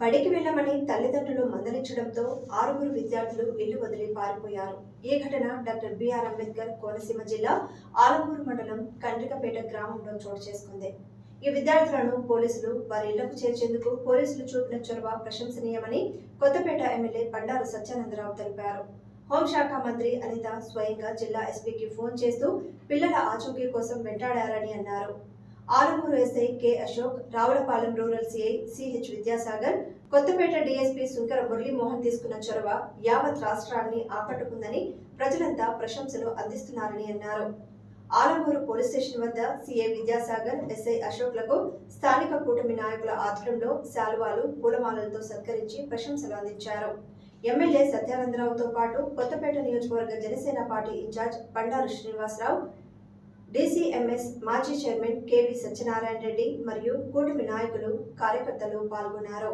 బడికి వెళ్ళమని తల్లిదండ్రులు మందలించడంతో ఆరుగురు విద్యార్థులు ఇల్లు వదిలి పారిపోయారు. ఈ ఘటన డాక్టర్ బిఆర్ అంబేద్కర్ కోనసీమ జిల్లా ఆలమూరు మండలం కండ్రికపేట గ్రామంలో చోటు చేసుకుంది. ఈ విద్యార్థులను పోలీసులు వారి ఇళ్ళకు చేర్చేందుకు పోలీసులు చూపిన చొరవ ప్రశంసనీయమని కొత్తపేట ఎమ్మెల్యే బండారు సత్యానందరావు తెలిపారు. హోంశాఖ మంత్రి అనిత స్వయంగా జిల్లా ఎస్పీకి ఫోన్ చేస్తూ పిల్లల ఆచూకీ కోసం వెంటాడారని అన్నారు. Alamuru SI K Ashok Ravulapalem rural CI CH Vidyasagar Kothapeta DSP Shunkara Muralimohan తీసుకున్న చొరవ యావత్ రాష్ట్రాన్ని ఆకట్టుకుందని ప్రజలంతా ప్రశంసలు అందిస్తున్నారని అన్నారు. ఆలమూరు పోలీస్ స్టేషన్ వద్ద సిఐ విద్యాసాగర్ ఎస్ఐ అశోక్లకు స్థానిక కూటమి నాయకుల ఆధ్వర్యంలో శాలువాలు పూలమాలలతో సత్కరించి ప్రశంసలు అందించారు. ఎమ్మెల్యే సత్యానందరావుతో పాటు కొత్తపేట నియోజకవర్గ Janasena party in charge Bandaru Srinivasarao DCMS మాజీ చైర్మన్ కేవీ సత్యనారాయణ రెడ్డి మరియు కూటమి నాయకులు కార్యకర్తలు పాల్గొన్నారు.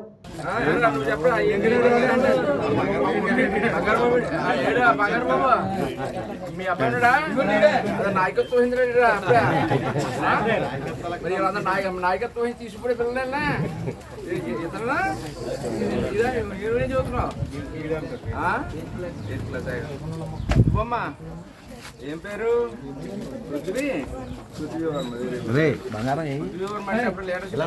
నాయకత్వం తీసుకుపోయి పిల్లలన్నా ఇతరులా ఏం పేరు? Prithvi? Prithvi Varma very good. రే బంగారం ఏయ్ పృథ్వీ. వర్మ అంటే అప్పుడు లీడర్షిప్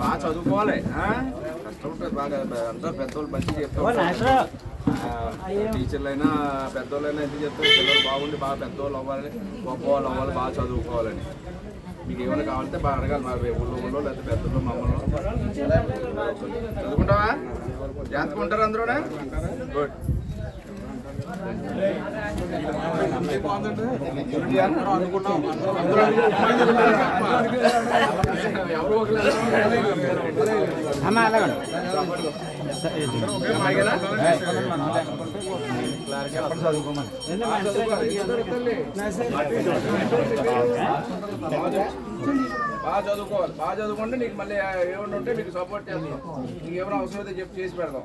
బాగా చదువుకోవాలి? కష్టపడుతుంది బాగా అందరూ పెద్దోళ్ళు మంచి చెప్తారు. టీచర్లు అయినా పెద్దోళ్ళైనా ఎందుకు చెప్తారు? పిల్లలు బాగుండి బాగా పెద్దోళ్ళు అవ్వాలి గొప్ప వాళ్ళు అవ్వాలి బాగా చదువుకోవాలని. మీకు ఏమైనా కావాలంటే బాగా అడగాలి మరి ఊళ్ళో ఊళ్ళో లేకపోతే పెద్దలు మమ్మల్ని. చదువుకుంటావా? ఉంటారు అందరూ గుడ్ అన్న అలాగండి బాగా చదువుకోవాలి. బాగా చదువుకుంటే నీకు మళ్ళీ ఏమన్నా ఉంటే మీకు సపోర్ట్ చేస్తాం. నీకు ఏమైనా అవసరం అయితే చెప్పి చేసి పెడదాం.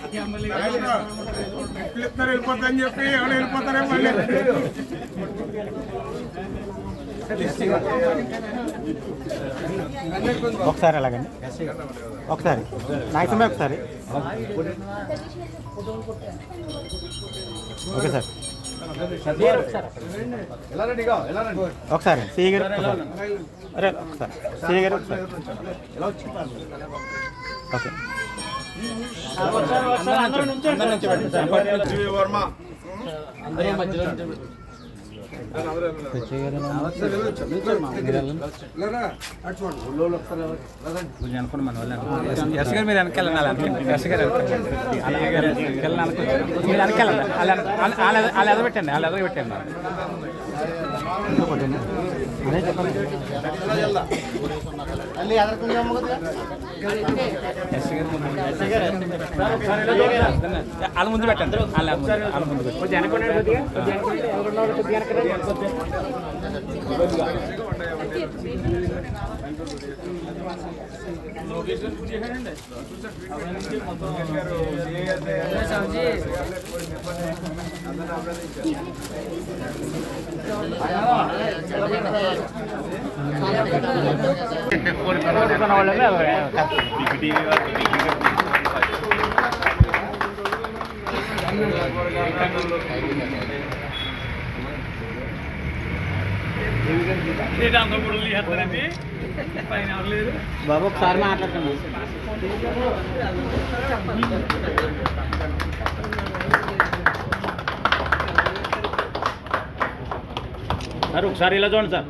ఇస్తారు వెళ్ళిపోతారని చెప్పి ఎవరు వెళ్ళిపోతారే మళ్ళీ ఒకసారి అలాగండి. ఒకసారి. మ్యాక్సిమం ఒకసారి? Okay sir. ఒకసారి. రండిగా ఎలా రండి ఒకసారి. సిఈ గారు ఒకసారి. ఓకే. ఒకసారి సిఈ గారు ఒకసారి ఓకే వర్మ ఎస్ గారు మీరు వెనకాలండి ఎస్ గారు మీరు వెనకాలండి వాళ్ళు ఎదబెట్టండి వాళ్ళు ఎదగబెట్టండి అదే చెప్పండి వాళ్ళ ముందు పెట్టండి. వాళ్ళ ముందు వాళ్ళ ముందు పెట్టండి. బాబు ఒకసారి మాట్లాడుతున్నాం సార్ ఒకసారి ఇలా చూడండి సార్.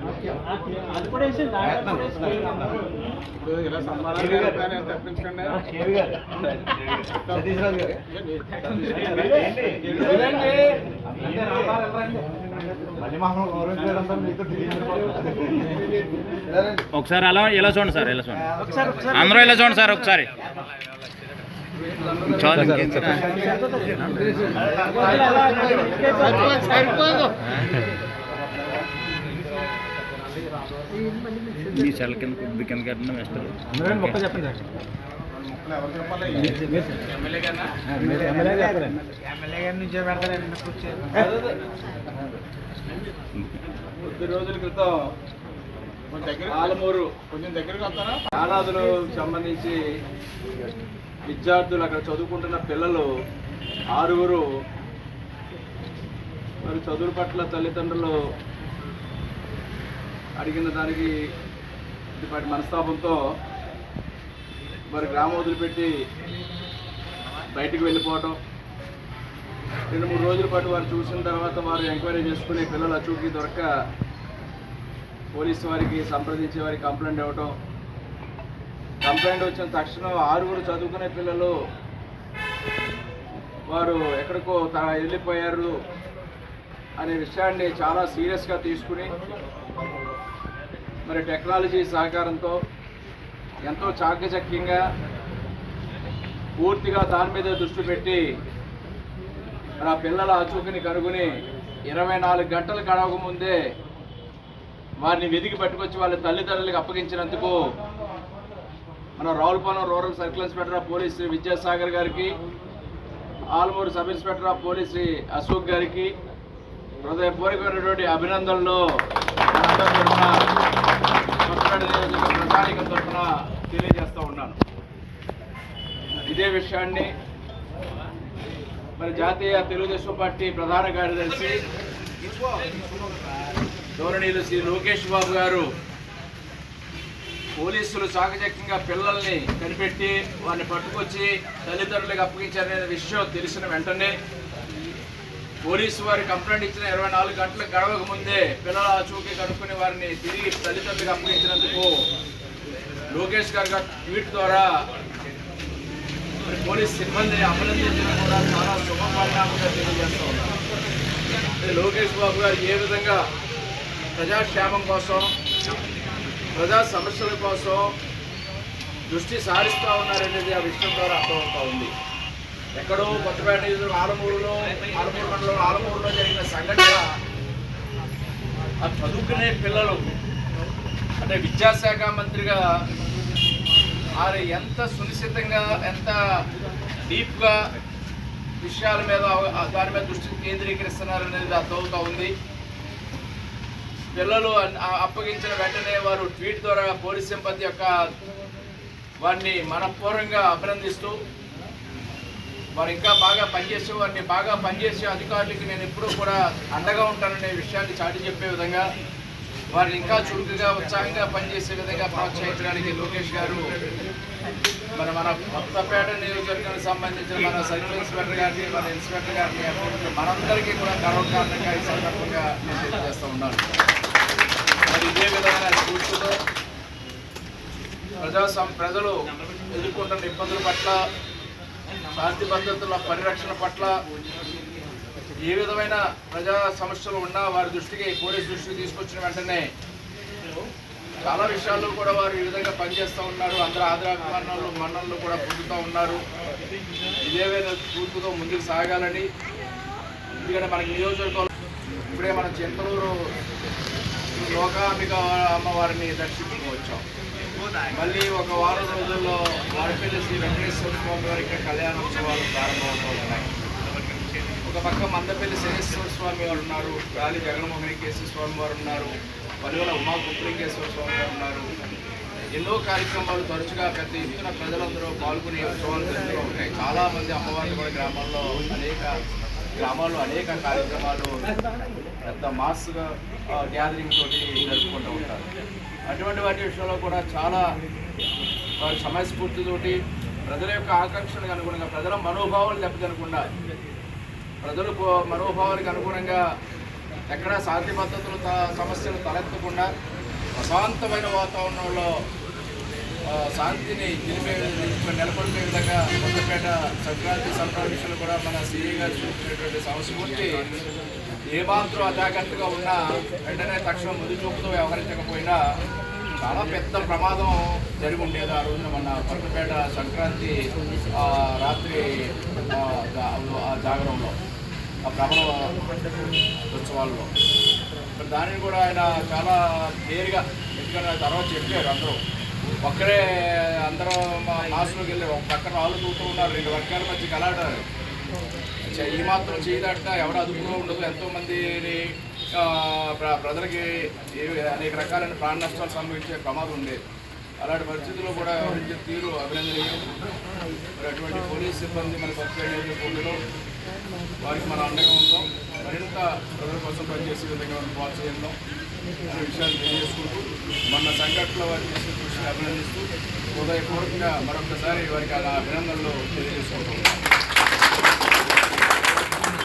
ఒకసారి అలా ఇలా చూడండి సార్ ఇలా చూడండి. అందరూ ఇలా చూడండి సార్ ఒకసారి. సరిపోదు. ఈ సెల్ కింద కొద్ది కింద కట్టిన ఎవరు చెప్పాలి కొద్ది రోజుల క్రితం ఆలమూరు కొంచెం దగ్గరికి వస్తారా? ఆనాదులు సంబంధించి విద్యార్థులు అక్కడ చదువుకుంటున్న పిల్లలు ఆరుగురు మరి చదువు పట్ల తల్లిదండ్రులు అడిగిన దానికి ఇటువంటి మనస్తాపంతో మరి గ్రామం వదిలిపెట్టి బయటికి వెళ్ళిపోవటం. రెండు మూడు రోజుల పాటు వారు చూసిన తర్వాత వారు ఎంక్వైరీ చేసుకునే పిల్లలు అచూకీ దొరక్క పోలీసు వారికి సంప్రదించే వారికి కంప్లైంట్ ఇవ్వటం. కంప్లైంట్ వచ్చిన తక్షణం ఆరుగురు చదువుకునే పిల్లలు వారు ఎక్కడికో త- వెళ్ళిపోయారు అనే విషయాన్ని చాలా సీరియస్గా తీసుకుని మరి టెక్నాలజీ సహకారంతో ఎంతో చాకచక్యంగా పూర్తిగా దాని మీద దృష్టి పెట్టి మరి ఆ పిల్లల అచూకిని కనుగొని ఇరవై నాలుగు గంటలు గడవక ముందే వారిని వెతికి పట్టుకొచ్చి వాళ్ళ తల్లిదండ్రులకు అప్పగించినందుకు మన Ravulapalem rural circle inspector of police Shri Vidyasagar గారికి Alamuru sub inspector of police Shri Ashok గారికి హృదయపూర్వకమైనటువంటి అభినందనలు. మనందరి కొత్తపేట నియోజకవర్గ ప్రణాళిక తరఫున తెలియజేస్తూ ఉన్నాను ఇదే విషయాన్ని మరి జాతీయ తెలుగుదేశం పార్టీ ప్రధాన కార్యదర్శి ధోరణిలు శ్రీ లోకేష్ బాబు గారు పోలీసులు చాకచక్యంగా పిల్లల్ని కనిపెట్టి వారిని పట్టుకొచ్చి తల్లిదండ్రులకు అప్పగించారనే విషయం తెలిసిన వెంటనే పోలీసు వారి కంప్లైంట్ ఇచ్చిన ఇరవై నాలుగు గంటలకు గడవక ముందే పిల్లల ఆచూకీ కనుక్కొని వారిని తిరిగి తల్లిదండ్రులకు అప్పగించినందుకు లోకేష్ గారు ట్వీట్ ద్వారా పోలీస్ సిబ్బందిని అభినందించడం కూడా చాలా శుభపరిణామంగా తెలియజేస్తూ ఉన్నారు లోకేష్ బాబు గారు ఏ విధంగా ప్రజాక్షేమం కోసం ప్రజా సమస్యల కోసం దృష్టి సారిస్తూ ఉన్నారనేది ఆ విషయం ద్వారా అర్థమవుతూ ఉంది. ఎక్కడో కొత్తపేట ఆలమూరులో ఆలమూరు మండలం ఆలమూరులో జరిగిన సంఘటన. ఆ చదువుకునే పిల్లలు అంటే విద్యాశాఖ మంత్రిగా వారు ఎంత సునిశ్చితంగా ఎంత డీప్గా విషయాల మీద దాని మీద దృష్టి కేంద్రీకరిస్తున్నారు అనేది అర్థమవుతూ ఉంది. పిల్లలు అప్పగించిన వెంటనే వారు ట్వీట్ ద్వారా పోలీస్ సింపతి యొక్క వారిని మనపూర్వంగా అభినందిస్తూ వారు ఇంకా బాగా పనిచేసే వారిని బాగా పనిచేసే అధికారులకి నేను ఎప్పుడూ కూడా అండగా ఉంటాననే విషయాన్ని చాటి చెప్పే విధంగా వారిని ఇంకా చురుకుగా ఉత్సాహంగా పనిచేసే విధంగా ప్రోత్సహించడానికి లోకేష్ గారు మన మన కొత్తపేట నియోజకవర్గానికి సంబంధించిన మన సర్కిల్ ఇన్స్పెక్టర్ గారిని మన ఇన్స్పెక్టర్ గారిని మనందరికీ కూడా గర్వకారణంగా ఈ సందర్భంగా నేను తెలియజేస్తూ ఉన్నాను. మరి ఇదే విధమైన స్ఫూర్తితో ప్రజా ప్రజలు ఎదుర్కొంటున్న ఇబ్బందుల పట్ల శాంతి భద్రతల పరిరక్షణ పట్ల ఏ విధమైన ప్రజా సమస్యలు ఉన్నా వారి దృష్టికి పోలీస్ దృష్టికి తీసుకొచ్చిన వెంటనే చాలా విషయాల్లో కూడా వారు ఈ విధంగా పనిచేస్తూ ఉన్నారు. అందరూ ఆదరాభిమానాలు మన్నలు కూడా పొందుతూ ఉన్నారు. ఇదే విధంగా ముందుకు సాగాలని. ఎందుకంటే మనకి నియోజకవర్గం ఇప్పుడే మన చింతలూరు లోకాంబిక అమ్మవారిని దర్శించుకు వచ్చాం. మళ్ళీ ఒక వారం రోజుల్లో వారిపల్లి శ్రీ వెంకటేశ్వర స్వామి వారికి కళ్యాణోత్సవాలు ప్రారంభమవుతున్నాయి ఒక పక్క మందపల్లి శనేశ్వర స్వామి వారు ఉన్నారు గాలి జగన్మోహన్ కేశ్వర స్వామి వారు ఉన్నారు పలువుల ఉమా కుప్లింగేశ్వర స్వామి వారు ఉన్నారు. ఎన్నో కార్యక్రమాలు తరచుగా పెద్ద ఎత్తున ప్రజలందరూ పాల్గొనే ఉత్సవాలు జరుగుతూ ఉంటాయి చాలామంది అమ్మవారి కూడా గ్రామాల్లో అనేక గ్రామాల్లో అనేక కార్యక్రమాలు పెద్ద మాస్గా గ్యాదరింగ్ తోటి జరుపుకుంటూ ఉంటారు. అటువంటి వాటి విషయంలో కూడా చాలా వారి సమయస్ఫూర్తితోటి ప్రజల యొక్క ఆకాంక్షలకు అనుగుణంగా ప్రజల మనోభావాలు దెబ్బతినకుండా ప్రజల మనోభావాలకు అనుగుణంగా ఎక్కడా శాంతి భద్రతలు త- సమస్యలు తలెత్తకుండా ప్రశాంతమైన వాతావరణంలో శాంతిని నిలిపే నెలకొల్పే విధంగా కొత్తపేట సంక్రాంతి సంక్రాంతి కూడా మన సీఏ గారు చూపినటువంటి సంస్కృతి ఏమాత్రం అజాగ్రత్తగా ఉన్నా వెంటనే తక్షణం ముందు చూపుతో వ్యవహరించకపోయినా చాలా పెద్ద ప్రమాదం జరిగి ఉండేది ఆ రోజున మన కొత్తపేట సంక్రాంతి రాత్రి ఆ, ఆ జాగరంలో ఆ భ్రమణ ఉత్సవాల్లో. దానిని కూడా ఆయన చాలా క్లియర్గా ఎందుకంటే తర్వాత చెప్పారు అందరూ. ఒక్కరే అందరూ మా మాస్లోకి వెళ్ళి ఒక పక్కన రాళ్ళు చూస్తూ ఉన్నారు రెండు వర్గాల మధ్య కలాడారు చ- ఈ మాత్రం చేయదట ఎవరు అదుపులో ఉండదు. ఎంతో మందిని ఆ, ప్రజలకి అనేక రకాలైన ప్రాణ నష్టాలు సంభవించే ప్రమాదం ఉండేది అలాంటి పరిస్థితుల్లో కూడా వ్యవహరించే తీరు అభినందనీయం. మరి అటువంటి పోలీస్ సిబ్బంది మన కొత్త నియోజకవర్గంలో వారికి మన అండగా ఉందాం మరింత ప్రజల కోసం పనిచేసే విధంగా మనం ప్రోత్సహిద్దాం విషయాలు తెలియజేసుకుంటూ మన సంఘటనలో వారు చేసిన కృషిని అభినందిస్తూ హృదయపూర్వకంగా మరొకసారి వారికి అలా అభినందనలు తెలియజేసుకుంటాం